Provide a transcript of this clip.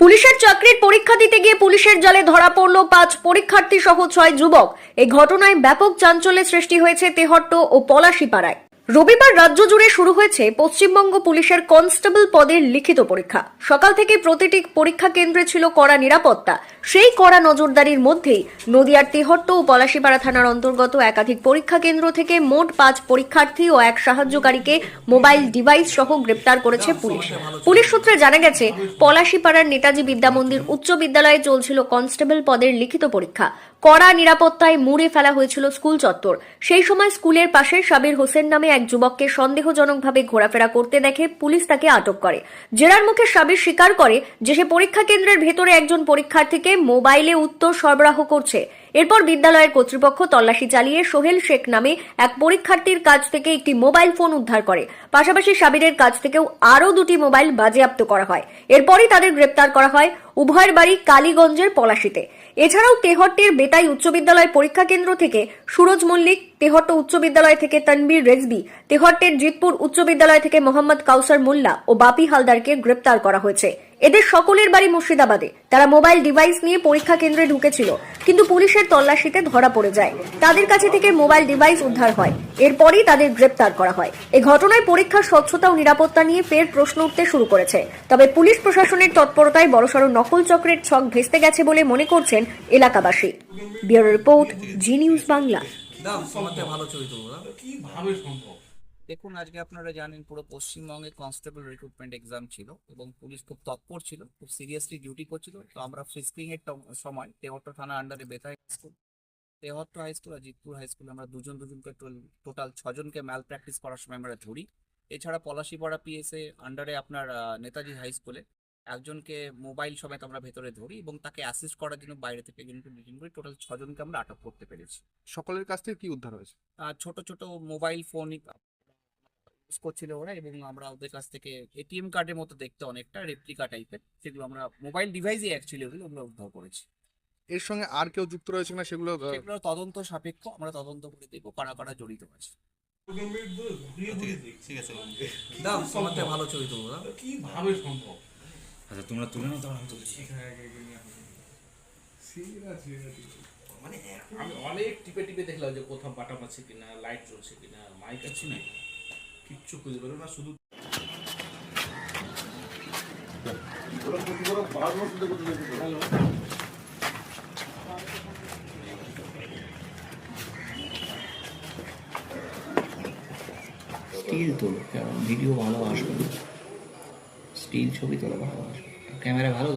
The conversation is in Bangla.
পুলিশের চাকরির পরীক্ষা দিতে গিয়ে পুলিশের জালে ধরা পড়ল পাঁচ পরীক্ষার্থী সহ ছয় যুবক। এই ঘটনায় ব্যাপক চাঞ্চল্যের সৃষ্টি হয়েছে তেহট্ট ও পলাশিপাড়ায়। রবিবার রাজ্য জুড়ে শুরু হয়েছে পশ্চিমবঙ্গ পুলিশের কনস্টেবল পদের লিখিত পরীক্ষা। সকাল থেকে প্রতিটি পরীক্ষা কেন্দ্রে ছিল কড়া নিরাপত্তা। সেই কড়া নজরদারির মধ্যেই নদিয়ার তেহট্ট ও পলাশিপাড়া থানার অন্তর্গত একাধিক পরীক্ষা কেন্দ্র থেকে মোট পাঁচ পরীক্ষার্থী ও এক সাহায্যকারীকে মোবাইল ডিভাইস সহ গ্রেপ্তার করেছে পুলিশ। পুলিশ সূত্রে জানা গেছে, পলাশিপাড়ার নেতাজি বিদ্যামন্দির উচ্চ বিদ্যালয়ে চলছিল কনস্টেবল পদের লিখিত পরীক্ষা। কড়া নিরাপত্তায় মুড়ে ফেলা হয়েছিল স্কুল চত্বর। সেই সময় স্কুলের পাশে সাবির হোসেন নামে এক যুবককে সন্দেহজনকভাবে ঘোরাফেরা করতে দেখে পুলিশ তাকে আটক করে। জেরার মুখে সাবির স্বীকার করে যে সে পরীক্ষা কেন্দ্রের ভেতরে একজন পরীক্ষার্থীকে মোবাইলে উত্তর সরবরাহ করছে। এরপর বিদ্যালয়ের কর্তৃপক্ষ তল্লাশি চালিয়ে সোহেল শেখ নামে এক পরীক্ষার্থীর কাছ থেকে একটি মোবাইল ফোন উদ্ধার করে। পাশাপাশি সাবিরের কাছ থেকেও আরও দুটি মোবাইল বাজেয়াপ্ত করা হয়। এরপরই তাদের গ্রেপ্তার করা হয় উভয়ের বাড়ি কালীগঞ্জের পলাশিতে। এছাড়াও তেহট্টের বেতাই উচ্চ বিদ্যালয় পরীক্ষা কেন্দ্র থেকে সুরজ মল্লিক, তেহট্ট উচ্চ বিদ্যালয় থেকে তনবীর রেজবি তেহট্টের জিতপুর উচ্চ বিদ্যালয় থেকে মোহাম্মদ কাউসার মোল্লা ও বাপি হালদারকে গ্রেপ্তার করা হয়েছে। এদের সকলের বাড়ি মুর্শিদাবাদে। তারা মোবাইল ডিভাইস নিয়ে পরীক্ষা কেন্দ্রে ঢুকেছিল কিন্তু পুলিশের তল্লাশিতে ধরা পড়ে যায়। তাদের কাছে থেকে মোবাইল ডিভাইস উদ্ধার হয়। এরপরই তাদের গ্রেপ্তার করা হয়। এই ঘটনায় পরীক্ষার স্বচ্ছতা ও নিরাপত্তা নিয়ে ফের প্রশ্ন উঠতে শুরু করেছে। তবে পুলিশ প্রশাসনের তৎপরতায় বড়সড় নকল চক্রের ছক ভেস্তে গেছে বলে মনে করছেন এলাকাবাসী। Bureau report Zee News Bangla. ভালো দেখুন আজকে আপনারা জানেন পুরো পশ্চিমবঙ্গে কনস্টেবল রিক্রুটমেন্ট এক্সাম ছিল এবং পুলিশ খুব তৎপর ছিল খুব সিরিয়াসলি ডিউটি করছিল। তো আমরা ফ্রিস্কিং এর সময় তেহট্ট থানা আন্ডারে Betai school Tehatta high school আর জিতপুর হাই স্কুলে আমরা দুজন দুজনকে টোটাল ছজনকে ম্যাল প্র্যাকটিস করার সময় আমরা ধরি। এছাড়া পলাশিপাড়া পিএসএ আন্ডারে আপনার নেতাজি হাই স্কুলে একজনকে মোবাইল সমেত আমরা ভেতরে ধরি এবং তাকে অ্যাসিস্ট করার জন্য বাইরে থেকে একজনকে মিটিং করি। টোটাল ছজনকে আমরা আটক করতে পেরেছি। সকলের কাছ থেকে কি উদ্ধার হয়েছে? ছোট ছোট মোবাইল ফোন ইউজ করছিল ওরা এবং আমরা ওদের কাছ থেকে এটিএম কার্ডের মতো দেখতে অনেকটা রেপ্লিকা টাইপের সেগুলো আমরা মোবাইল ডিভাইসই অ্যাকচুয়ালি ওগুলো আমরা উদ্ধার করেছি। এর সঙ্গে আর কেউ যুক্ত রয়েছে কিনা সেগুলো সেগুলো তদন্ত সাপেক্ষ আমরা তদন্ত করে দেখব কারা কারা জড়িত আছে। দাম ভালো ছবি দাম কীভাবে সম্ভব? আচ্ছা তোমরা তুলে নাও তারপর আমি তুলছি। মানে আমি অনেক টিপে টিপে দেখলাম যে কোথাও বাটাম আছে কিনা লাইট জ্বলছে কিনা মাইক আছে না কিচ্ছু খুঁজে পেল না, শুধু স্টিল তোলো কারণ ভিডিও ভালো আসবে স্টিল ছবি তোলা ভালো আসবে ক্যামেরা ভালো